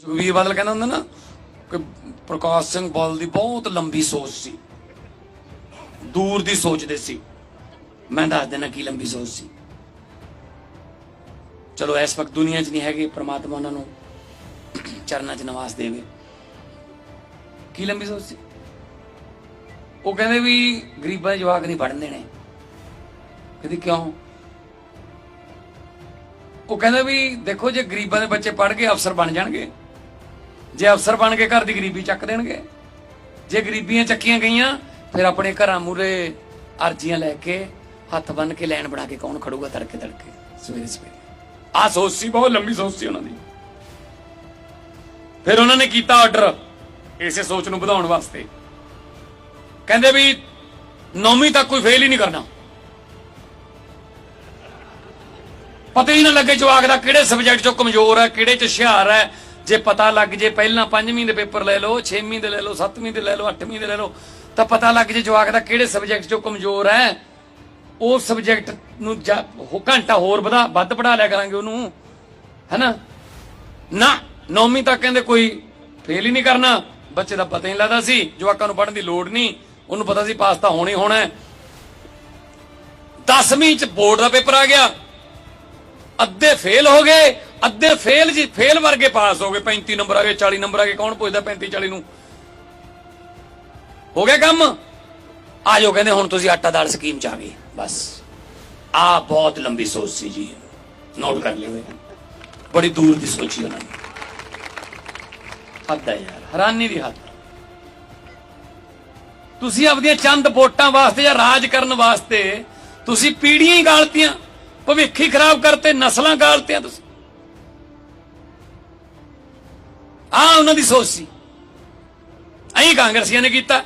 ਸੁਖਬੀਰ ਬਾਦਲ ਕਹਿੰਦਾ ਹੁੰਦਾ ਨਾ ਕਿ ਪ੍ਰਕਾਸ਼ ਸਿੰਘ ਬਾਦਲ ਦੀ ਬਹੁਤ ਲੰਬੀ ਸੋਚ ਸੀ। ਦੂਰ ਦੀ ਸੋਚਦੇ ਸੀ। ਮੈਂ ਦੱਸ ਦੇਣਾ ਕੀ ਲੰਬੀ ਸੋਚ ਸੀ। ਚਲੋ ਇਸ ਵਕਤ ਦੁਨੀਆ 'ਚ ਨਹੀਂ ਹੈਗੇ, ਪ੍ਰਮਾਤਮਾ ਉਹਨਾਂ ਨੂੰ ਚਰਨਾਂ 'ਚ ਨਿਵਾਸ ਦੇਵੇ। ਕੀ ਲੰਬੀ ਸੋਚ ਸੀ? ਉਹ ਕਹਿੰਦੇ ਵੀ ਗਰੀਬਾਂ ਦੇ ਜਵਾਕ ਨਹੀਂ ਪੜਨ ਦੇਣੇ। ਕਹਿੰਦੇ ਕਿਉਂ? ਉਹ ਕਹਿੰਦੇ ਵੀ ਦੇਖੋ ਜੇ ਗਰੀਬਾਂ ਦੇ ਬੱਚੇ ਪੜ ਕੇ ਅਫਸਰ ਬਣ ਜਾਣਗੇ ਜੇ ਅਫਸਰ ਬਣ ਕੇ ਘਰ ਦੀ ਗਰੀਬੀ ਚੱਕ ਦੇਣਗੇ। ਜੇ ਗਰੀਬੀਆਂ ਚੱਕੀਆਂ ਗਈਆਂ, ਫਿਰ ਆਪਣੇ ਘਰਾਂ ਮੂਰੇ ਅਰਜ਼ੀਆਂ ਲੈ ਕੇ ਹੱਥ ਬੰਨ ਕੇ ਲੈਣ ਬਣਾ ਕੇ ਕੌਣ ਖੜੂਗਾ ਤੜਕੇ ਤੜਕੇ, ਸਵੇਰੇ ਸਵੇਰੇ। ਆ ਸੋਚ ਸੀ, ਬਹੁਤ ਲੰਬੀ ਸੋਚ ਸੀ ਉਹਨਾਂ ਦੀ। ਫਿਰ ਉਹਨਾਂ ਨੇ ਕੀਤਾ ਆਰਡਰ ਇਸੇ ਸੋਚ ਨੂੰ ਵਧਾਉਣ ਵਾਸਤੇ। ਕਹਿੰਦੇ ਵੀ ਨੌਵੀਂ ਤੱਕ ਕੋਈ ਫੇਲ ਹੀ ਨਹੀਂ ਕਰਨਾ। ਪਤਾ ਹੀ ਨਾ ਲੱਗੇ ਜਵਾਕ ਦਾ ਕਿਹੜੇ ਸਬਜੈਕਟ ਚੋਂ ਕਮਜ਼ੋਰ ਹੈ, ਕਿਹੜੇ ਚ ਹੁਸ਼ਿਆਰ ਹੈ ਜੇ ਪਤਾ ਲੱਗ ਜੇ ਪਹਿਲਾਂ ਪੰਜਵੀਂ ਦੇ ਪੇਪਰ ਲੈ ਲਓ 6ਵੀਂ ਦੇ ਲੈ ਲਓ 7ਵੀਂ ਦੇ ਲੈ ਲਓ 8ਵੀਂ ਦੇ ਲੈ ਲਓ, ਤਾਂ ਪਤਾ ਲੱਗ ਜੇ ਜਵਾਕ ਦਾ ਕਿਹੜੇ ਸਬਜੈਕਟ ਚੋਂ ਕਮਜ਼ੋਰ ਹੈ। ਉਹ ਸਬਜੈਕਟ ਨੂੰ ਘੰਟਾ ਹੋਰ ਵਧਾ, ਵੱਧ ਪੜਾ ਲਿਆ ਕਰਾਂਗੇ ਉਹਨੂੰ, ਹੈਨਾ? ਨਾ, ਨੌਵੀਂ ਤੱਕ ਕਹਿੰਦੇ ਕੋਈ ਫੇਲ ਹੀ ਨਹੀਂ ਕਰਨਾ। ਬੱਚੇ ਦਾ ਪਤਾ ਹੀ ਨਹੀਂ ਲੱਗਦਾ ਸੀ, ਜਵਾਕਾਂ ਨੂੰ ਪੜਨ ਦੀ ਲੋੜ ਨਹੀਂ, ਉਹਨੂੰ ਪਤਾ ਸੀ ਪਾਸ ਤਾਂ ਹੋਣਾ ਹੀ ਹੋਣਾ ਹੈ। 10ਵੀਂ ਚ ਬੋਰਡ ਦਾ ਪੇਪਰ ਆ ਗਿਆ। ਅੱਧੇ ਫੇਲ ਹੋ ਗਏ, ਅੱਧੇ ਫੇਲ ਜੀ, ਫੇਲ ਵਰਗੇ ਪਾਸ ਹੋ ਗਏ। 35 ਨੰਬਰ ਆ ਗਏ 40 ਨੰਬਰ ਆ ਗਏ, ਕੌਣ ਪੁੱਛਦਾ 35 40 ਨੂੰ? ਹੋ ਗਿਆ ਕੰਮ? ਆਜੋ ਕਹਿੰਦੇ ਹੁਣ ਤੁਸੀਂ ਆਟਾ ਦਾਲ ਸਕੀਮ ਚ ਆ ਗਏ। ਬਸ। ਆ ਬਹੁਤ ਲੰਬੀ ਸੋਚ ਸੀ ਜੀ। ਨੋਟ ਕਰ ਲਿਓ ਬੜੀ ਦੂਰ ਦੀ ਸੋਚੀ ਉਹਨਾਂ ਨੇ ਹੱਦ ਹੈ ਯਾਰ, ਹੈਰਾਨੀ ਦੀ ਹੱਦ। ਤੁਸੀਂ ਆਪਣੀਆਂ ਚੰਦ ਵੋਟਾਂ ਵਾਸਤੇ ਜਾਂ ਰਾਜ ਕਰਨ ਵਾਸਤੇ ਤੁਸੀਂ ਪੀੜੀਆਂ ਹੀ ਗਾਲਤੀਆਂ। ਭਵਿੱਖ ਹੀ ਖਰਾਬ ਕਰਤੇ ਨਸਲਾਂ ਗਾਲਤੀਆਂ ਤੁਸੀਂ। ਆ ਉਹਨਾਂ ਦੀ ਸੋਚ ਸੀ। ਐਂ ਕਾਂਗਰਸੀਆਂ ਨੇ ਕੀਤਾ।